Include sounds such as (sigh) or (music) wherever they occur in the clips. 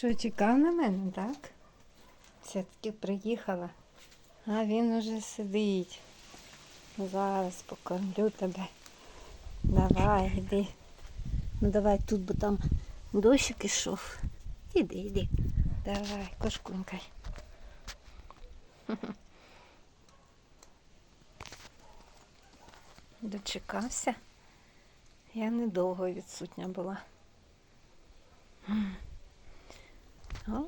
Що, чекав на мене, так? Все-таки приїхала. А він уже сидить. Зараз покормлю тебе. Давай, іди. Ну давай тут, бо там дощик ішов. Іди, іди. Давай, кошкунькай. (laughs) Дочекався. Я недовго відсутня була. О,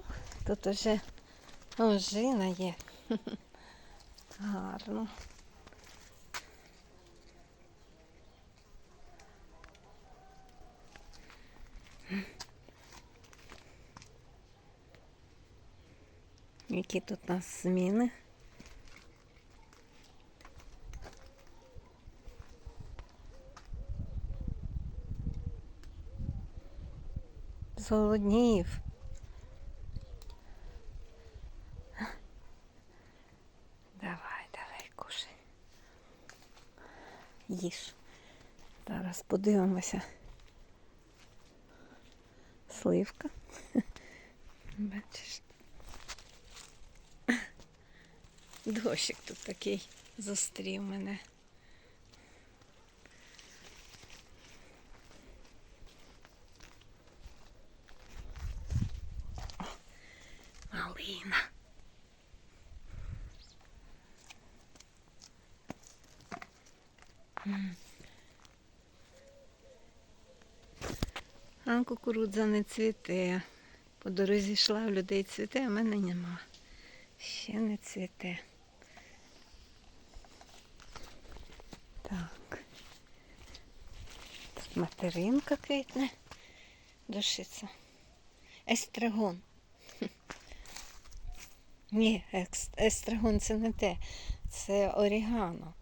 тут уже ожина є. Гарно. Які тут у нас зміни? Зголоднів. Давай, давай, кушай. Їж. Зараз подивимося. Сливка. (laughs) Бачиш. Дощик тут такий зустрів мене. О, Малина. А кукурудза не цвіте. По дорозі йшла, в людей цвіте, а в мене нема. Ще не цвіте. Так. Тут материнка квітне. Душиться. Естрагон. Ні, естрагон це не те. Це орігано.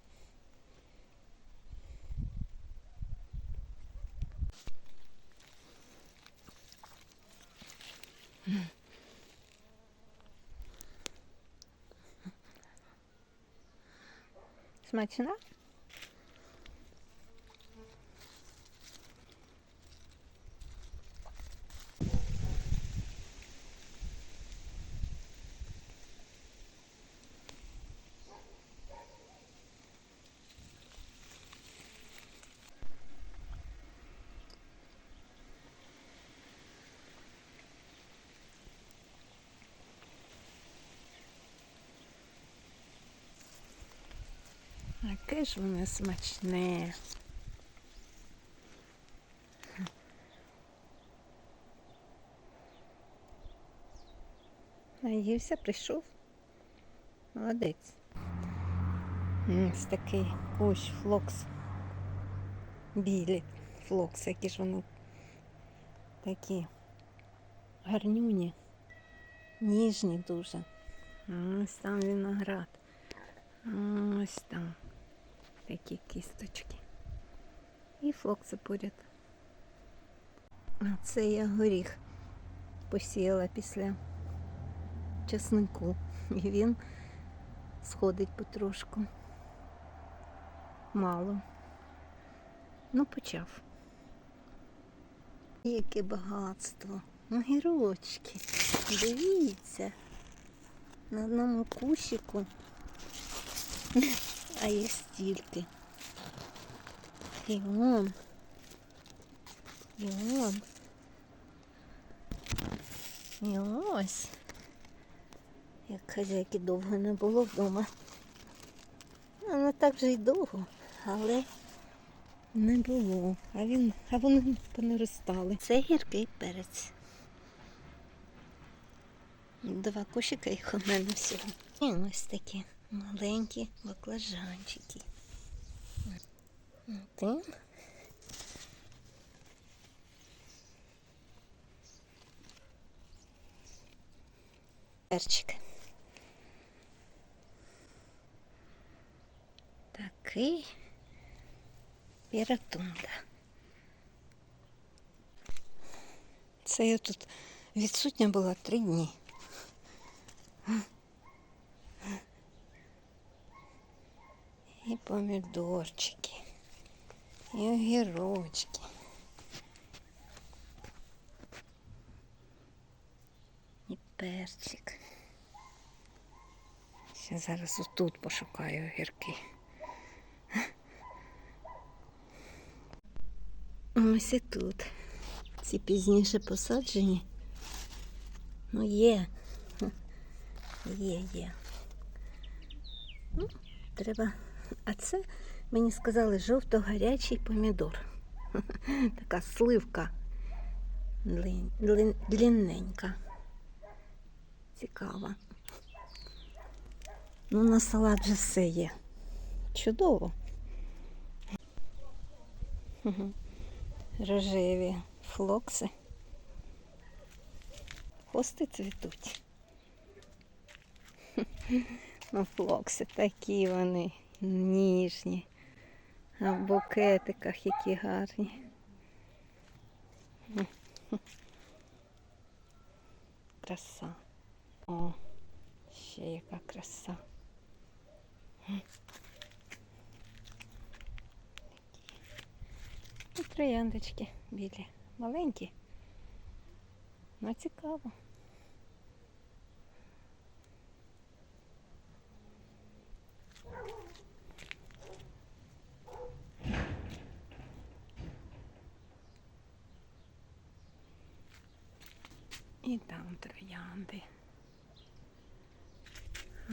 Смачна? Яке ж воно смачне. Наївся, прийшов. Молодець. Ось такий кущ, флокс. Білі флокс, які ж вони такі гарнюні, ніжні дуже. Ось там виноград. Ось там такі кісточки. І флокси поряд. А це я горіх посіяла після часнику. І він сходить потрошку. Мало. Ну, почав. Яке багатство. Огірочки. Дивіться. На одному кущику. А їх стільки. І вон. І ось. Як хазяйки довго не було вдома. Ну, не так вже й довго, але не було. А він, а вони понаростали. Це гіркий перець. Два кошика їх у мене всього. І ось такі маленькі баклажанчики. Один. Перчик. Такий піратунда. Це я тут відсутня була три дні. І помідорчики, і огірочки. перчик. Ще зараз отут пошукаю огірки. Ось і тут. Ці пізніше посаджені. Ну є. Є, є. Ну, треба. А це мені сказали жовто-гарячий помідор. (laughs) Така сливка длин, длин, длинненька. Цікава. Ну, на салат вже все є. Чудово. (laughs) Рожеві флокси. Хости цвітуть. (laughs) Ну, флокси такі вони ніжні. А в букетиках які гарні. (laughs) Краса. О, ще яка краса. І трояндочки білі. Маленькі. Ну цікаво. І там троянди.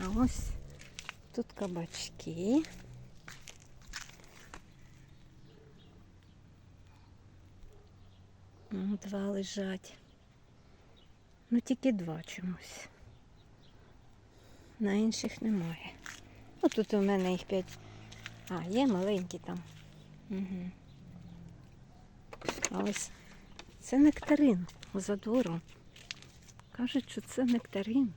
А ось тут кабачки. Два лежать. Ну тільки два чомусь. На інших немає. Ну тут у мене їх п'ять. А, є маленькі там. Угу. А ось це нектарин за двором. Кажуть, що це нектарин.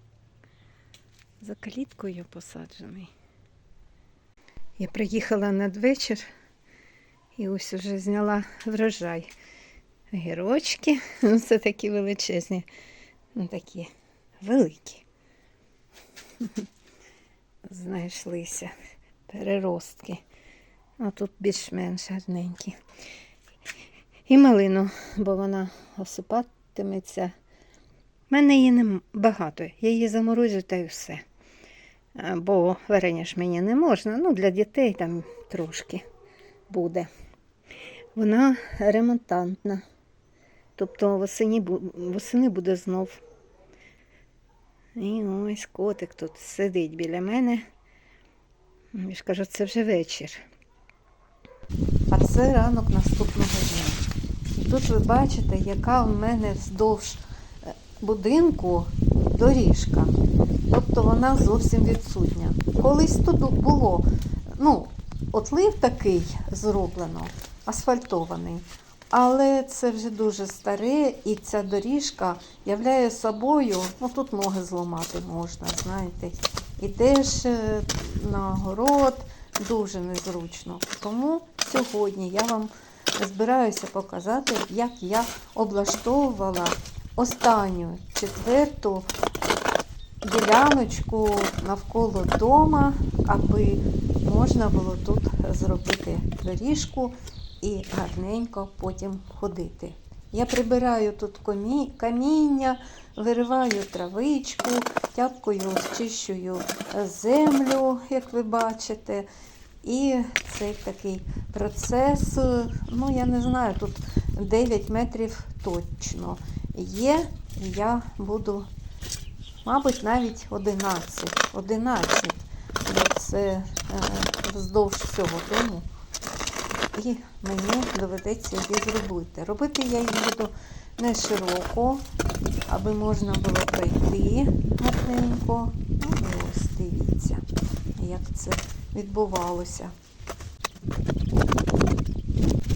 За каліткою посаджений. Я приїхала надвечір і ось уже зняла врожай. Гірочки, (laughs) ну такі величезні, ну такі великі. (laughs) Знайшлися переростки. А тут більш-менш гарненькі. І малину, бо вона осипатиметься. У мене її не багато. Я її заморозю та й все. Бо варення ж мені не можна. Ну, для дітей там трошки буде. Вона ремонтантна. Тобто восені, бу- восени буде знов. І ось котик тут сидить біля мене. Я ж кажу, це вже вечір. А це ранок наступного дня. І тут ви бачите, яка в мене вздовж будинку доріжка. Тобто вона зовсім відсутня. Колись тут було, ну, отлив такий зроблено, асфальтований. Але це вже дуже старе, і ця доріжка являє собою, ну тут ноги зламати можна, знаєте. І теж е, на город дуже незручно. Тому сьогодні я вам збираюся показати, як я облаштовувала останню четверту діляночку навколо дома, аби можна було тут зробити доріжку і гарненько потім ходити. Я прибираю тут каміння, вириваю травичку, тяпкою зчищую землю, як ви бачите. І цей такий процес, ну я не знаю, тут 9 метрів точно є. Я буду, мабуть, навіть 11. 11. Це е, вздовж всього дому. І мені доведеться її зробити. Робити я її буду не широко, аби можна було пройти гарненько. Ну, і ось дивіться, як це відбувалося.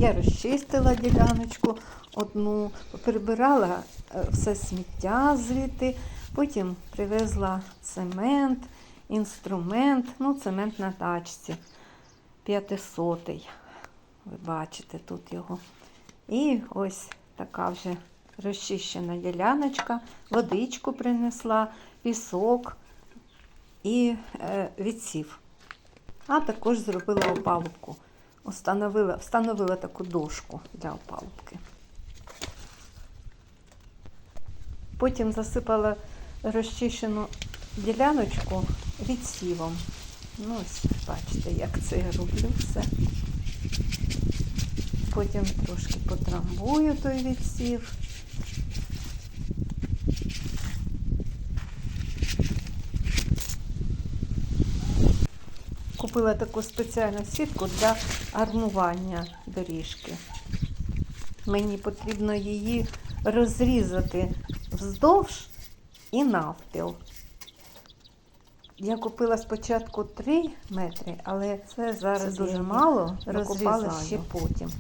Я розчистила діляночку одну, прибирала е, все сміття звідти, потім привезла цемент, інструмент, ну, цемент на тачці, п'ятисотий. Ви бачите тут його. І ось така вже розчищена діляночка, водичку принесла, пісок і е, відсів. А також зробила опалубку. Установила, встановила таку дошку для опалубки. Потім засипала розчищену діляночку відсівом. Ну, ось бачите, як це я роблю все. Потім трошки потрамбую той відсів. Купила таку спеціальну сітку для армування доріжки. Мені потрібно її розрізати вздовж і навпіл. Я купила спочатку 3 метри, але це зараз Це дуже мало. Розкопала ще потім.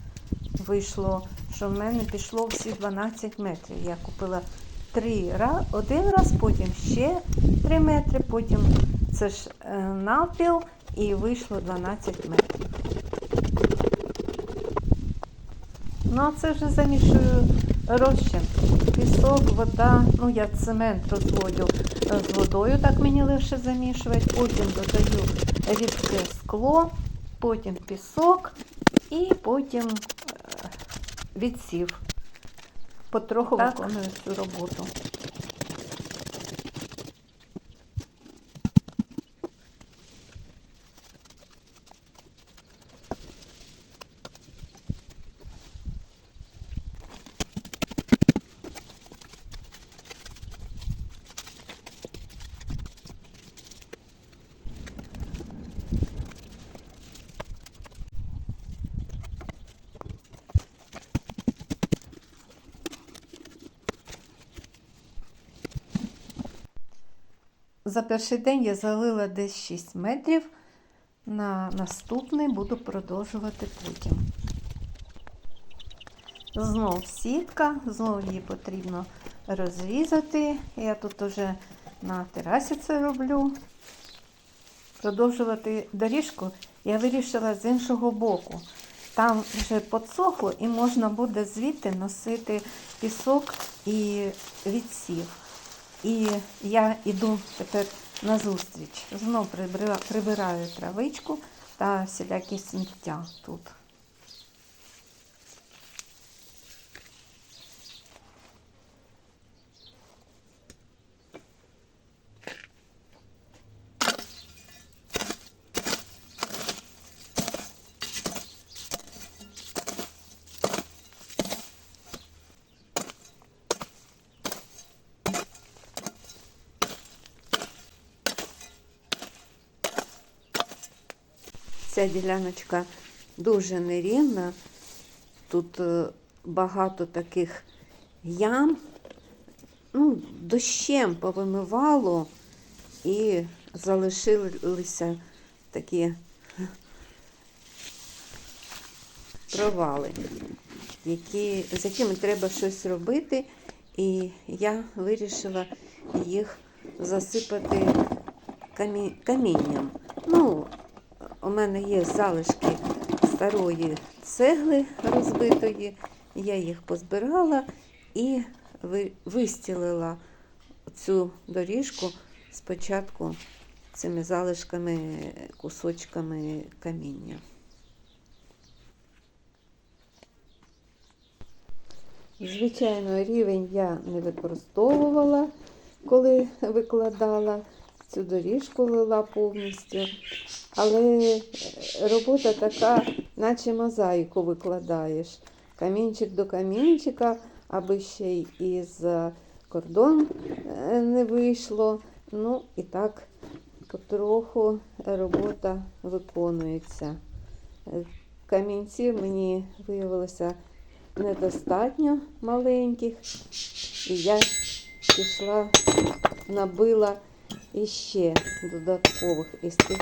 Вийшло, що в мене пішло всі 12 метрів. Я купила три раз, один раз, потім ще 3 метри, потім це ж е, навпіл і вийшло 12 метрів. Ну, а це вже замішую розчин. Пісок, вода, ну я цемент розводю е, з водою, так мені легше замішувати. Потім додаю рідке скло, потім пісок і потім е, відсів. Потроху виконую цю роботу. За перший день я залила десь 6 метрів. На наступний буду продовжувати потім. Знов сітка, знов її потрібно розрізати. Я тут уже на терасі це роблю. Продовжувати доріжку я вирішила з іншого боку. Там вже підсохло і можна буде звідти носити пісок і відсів. І я йду тепер на зустріч. Знов прибира- прибираю травичку та всілякі сміття тут. Ця діляночка дуже нерівна. Тут е, багато таких ям. Ну, дощем повимивало і залишилися такі провали, які, з якими треба щось робити. І я вирішила їх засипати камінням. Ну, у мене є залишки старої цегли розбитої. Я їх позбирала і вистілила цю доріжку спочатку цими залишками, кусочками каміння. Звичайно, рівень я не використовувала, коли викладала. Цю доріжку лила повністю. Але е, робота така, наче мозаїку викладаєш. Камінчик до камінчика, аби ще й із кордон е, не вийшло. Ну і так потроху робота виконується. Е, Камінців мені виявилося недостатньо маленьких. І я пішла, набила іще додаткових із тих,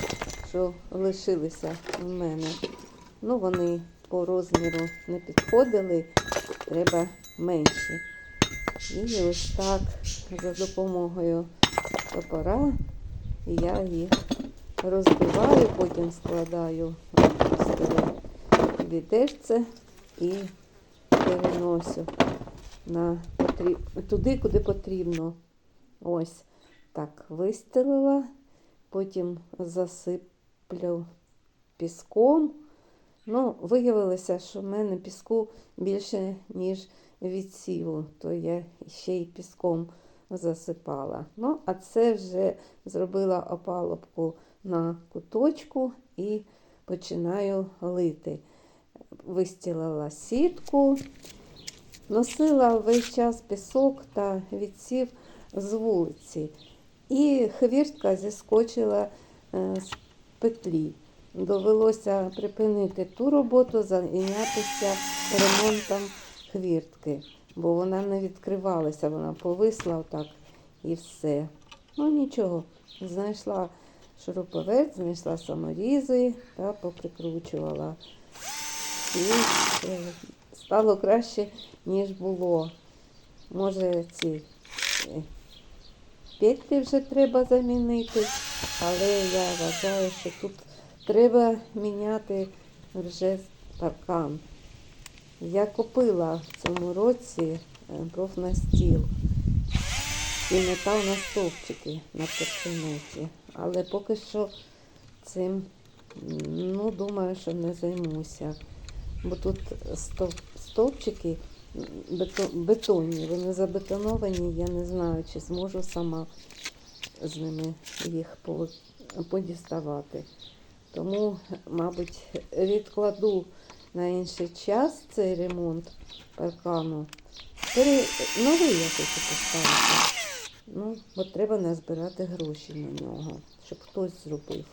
що лишилися в мене. Ну, вони по розміру не підходили, треба менші. І ось так за допомогою топора я їх розбиваю, потім складаю в відерце і переношу на потріб... туди, куди потрібно. Ось так вистелила, потім засиплю піском. Ну, виявилося, що в мене піску більше, ніж відсіву, то я ще й піском засипала. Ну, а це вже зробила опалубку на куточку і починаю лити. Вистілила сітку, носила весь час пісок та відсів з вулиці. І хвіртка зіскочила е, з петлі. Довелося припинити ту роботу, зайнятися ремонтом хвіртки, бо вона не відкривалася, вона повисла отак і все. Ну нічого, знайшла шуруповерт, знайшла саморізи та поприкручувала. І е, стало краще, ніж було. Може, ці е, вже треба замінити, але я вважаю, що тут треба міняти вже паркан. Я купила в цьому році е, профнастіл і метал на стовпчики на перчиноті. Але поки що цим, ну, думаю, що не займуся. Бо тут стовп, стовпчики бетонні, вони забетоновані, я не знаю, чи зможу сама з ними їх подіставати. Тому, мабуть, відкладу на інший час цей ремонт паркану. Пере... Новий я хочу поставити. Ну, бо треба назбирати гроші на нього, щоб хтось зробив.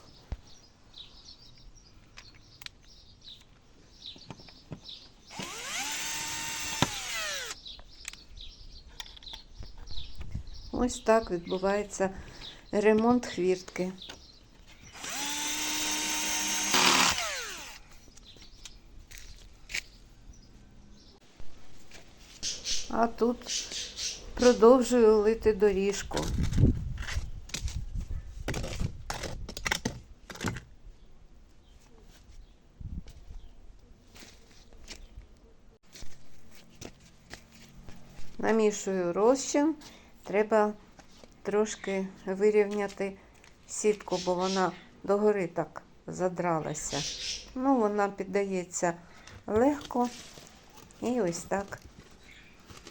Ось так відбувається ремонт хвіртки. А тут продовжую лити доріжку. Намішую розчин. Треба трошки вирівняти сітку, бо вона догори так задралася. Ну, вона піддається легко. І ось так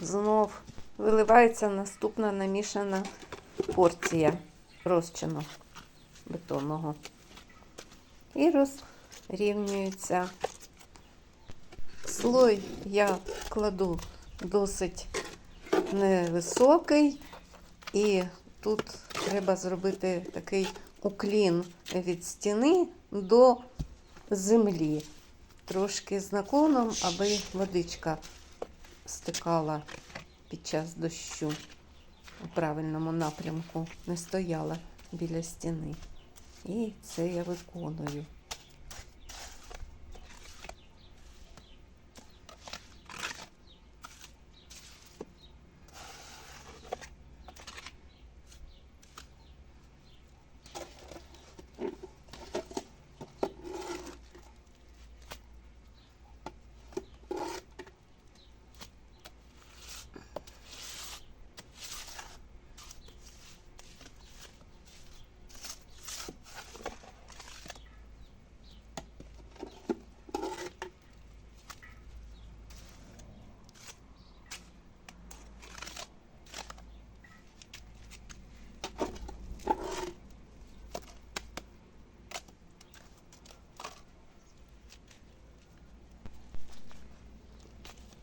знов виливається наступна намішана порція розчину бетонного. І розрівнюється. Слой я кладу досить невисокий, і тут треба зробити такий уклін від стіни до землі. Трошки з наклоном, аби водичка стикала під час дощу у правильному напрямку, не стояла біля стіни. І це я виконую.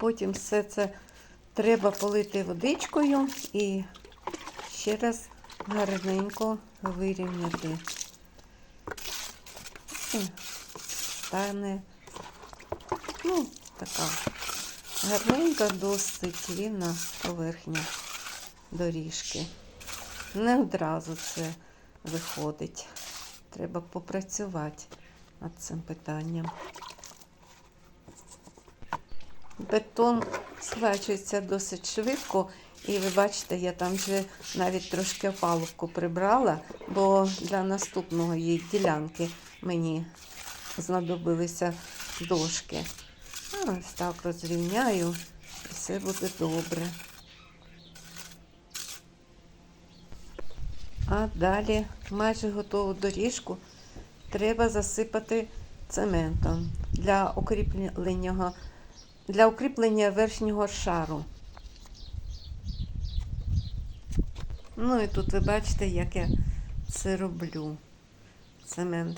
Потім все це треба полити водичкою і ще раз гарненько вирівняти. І стане, ну, така гарненька, досить рівна поверхня доріжки. Не одразу це виходить. Треба попрацювати над цим питанням. Бетон схвачується досить швидко, і ви бачите, я там вже навіть трошки опалубку прибрала, бо для наступної ділянки мені знадобилися дошки. Ось так розрівняю, і все буде добре. А далі майже готову доріжку треба засипати цементом для укріплення для укріплення верхнього шару. Ну і тут ви бачите, як я це роблю.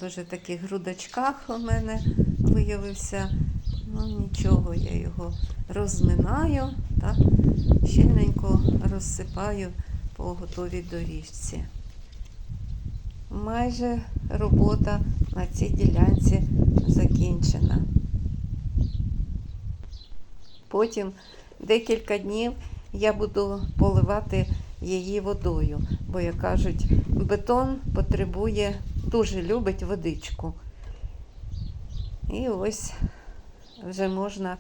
Уже в таких грудочках у мене виявився. Ну нічого, я його розминаю та щільненько розсипаю по готовій доріжці. Майже робота на цій ділянці закінчена. Потім декілька днів я буду поливати її водою, бо, як кажуть, бетон потребує, дуже любить водичку. І ось вже можна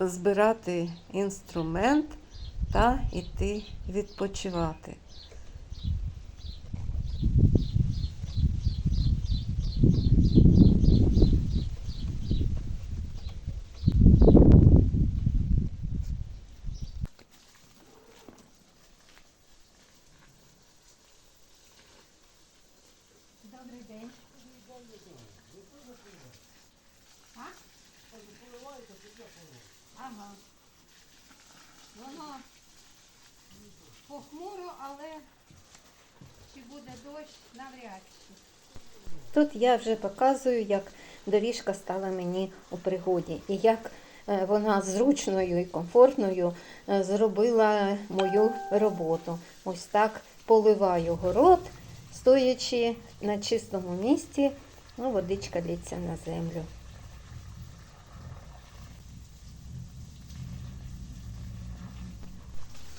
збирати інструмент та йти відпочивати. Добрий день. А? Ага. Воно похмуро, але чи буде дощ, навряд чи. Тут я вже показую, як доріжка стала мені у пригоді і як е, вона зручною і комфортною е, зробила мою роботу. Ось так поливаю город, стоячи на чистому місці, ну, водичка лється на землю.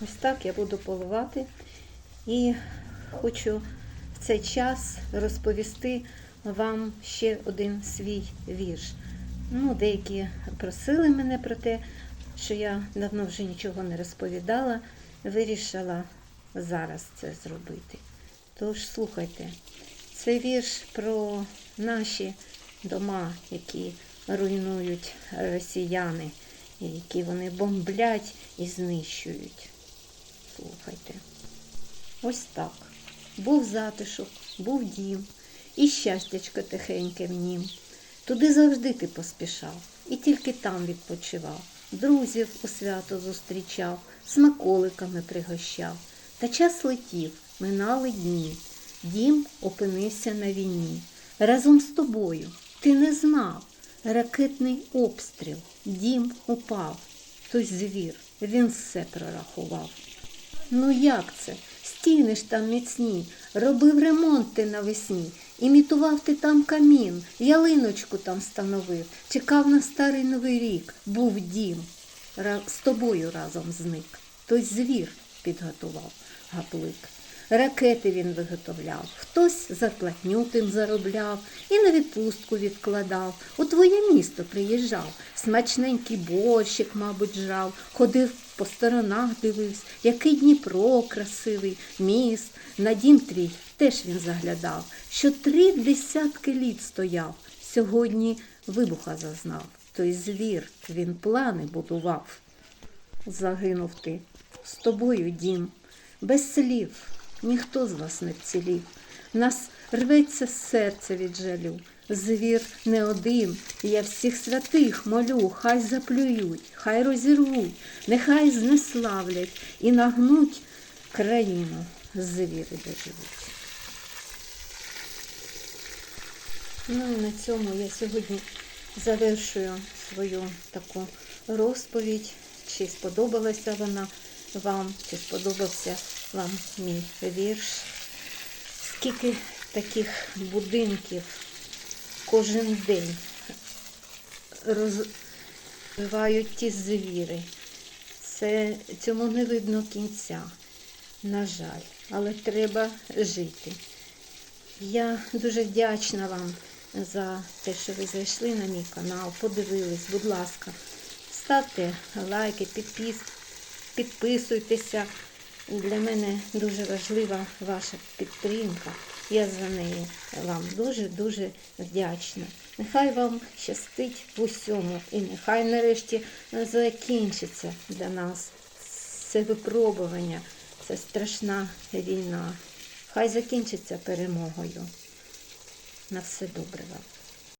Ось так я буду поливати і хочу в цей час розповісти вам ще один свій вірш. Ну, деякі просили мене про те, що я давно вже нічого не розповідала, вирішила зараз це зробити. Тож слухайте, це вірш про наші дома, які руйнують росіяни, які вони бомблять і знищують. Слухайте. Ось так. Був затишок, був дім, і щастячко тихеньке в нім. Туди завжди ти поспішав, і тільки там відпочивав. Друзів у свято зустрічав, смаколиками пригощав. Та час летів, минали дні. Дім опинився на війні. Разом з тобою ти не знав. Ракетний обстріл, дім упав. Той звір, він все прорахував. Ну як це? Стіни ж там міцні, робив ремонт ти навесні, імітував ти там камін, ялиночку там становив, чекав на старий новий рік, був дім. З тобою разом зник. Той звір підготував гаплик. Ракети він виготовляв, хтось зарплатню тим заробляв і на відпустку відкладав. У твоє місто приїжджав, смачненький борщик, мабуть, жрав, ходив по сторонах, дивився, який Дніпро красивий, міст, на дім твій теж він заглядав, що три десятки літ стояв, сьогодні вибуха зазнав. Той звір, він плани будував. Загинув ти, з тобою дім, без слів, ніхто з вас не вцілів. Нас рветься серце від жалю. Звір не один, я всіх святих молю, хай заплюють, хай розірвуть, нехай знеславлять і нагнуть країну звіри доживуть. Ну і на цьому я сьогодні завершую свою таку розповідь. Чи сподобалася вона вам, чи сподобався вам мій вірш. Скільки таких будинків кожен день розвивають ті звіри. Це цьому не видно кінця, на жаль, але треба жити. Я дуже вдячна вам за те, що ви зайшли на мій канал, подивились, будь ласка, ставте лайки, підпис, підписуйтеся. Для мене дуже важлива ваша підтримка. Я за неї вам дуже-дуже вдячна. Нехай вам щастить в усьому і нехай нарешті закінчиться для нас це випробування, ця страшна війна. Хай закінчиться перемогою. На все добре вам.